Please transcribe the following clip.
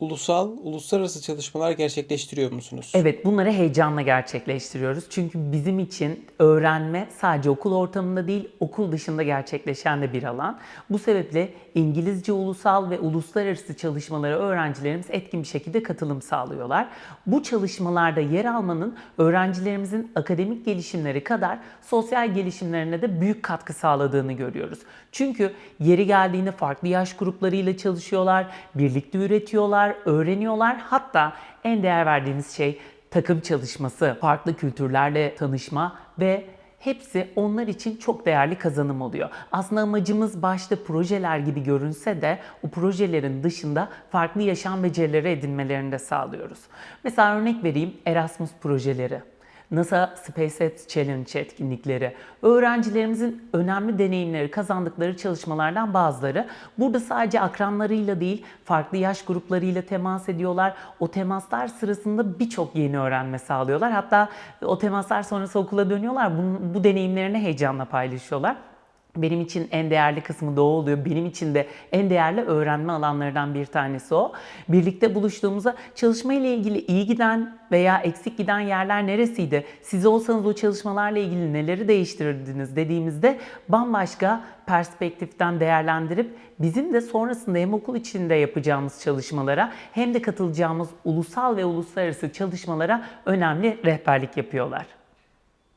ulusal, uluslararası çalışmalar gerçekleştiriyor musunuz? Evet bunları heyecanla gerçekleştiriyoruz. Çünkü bizim için öğrenme sadece okul ortamında değil okul dışında gerçekleşen de bir alan. Bu sebeple İngilizce ulusal ve uluslararası çalışmalara öğrencilerimiz etkin bir şekilde katılım sağlıyorlar. Bu çalışmalarda yer almanın öğrencilerimizin akademik gelişimleri kadar sosyal gelişimlerine de büyük katkı sağladığını görüyoruz. Çünkü yeri geldiğinde farklı yaş gruplarıyla çalışıyorlar, birlikte üretiyorlar, öğreniyorlar. Hatta en değer verdiğimiz şey takım çalışması, farklı kültürlerle tanışma ve hepsi onlar için çok değerli kazanım oluyor. Aslında amacımız başta projeler gibi görünse de o projelerin dışında farklı yaşam becerileri edinmelerini de sağlıyoruz. Mesela örnek vereyim Erasmus projeleri. NASA SpaceX Challenge etkinlikleri, öğrencilerimizin önemli deneyimleri kazandıkları çalışmalardan bazıları. Burada sadece akranlarıyla değil, farklı yaş gruplarıyla temas ediyorlar. O temaslar sırasında birçok yeni öğrenme sağlıyorlar. Hatta o temaslar sonrası okula dönüyorlar. Bu, bu deneyimlerini heyecanla paylaşıyorlar. Benim için en değerli kısmı da oluyor. Benim için de en değerli öğrenme alanlarından bir tanesi o. Birlikte buluştuğumuzda çalışma ile ilgili iyi giden veya eksik giden yerler neresiydi? Siz olsanız o çalışmalarla ilgili neleri değiştirirdiniz dediğimizde bambaşka perspektiften değerlendirip bizim de sonrasında hem okul içinde yapacağımız çalışmalara hem de katılacağımız ulusal ve uluslararası çalışmalara önemli rehberlik yapıyorlar.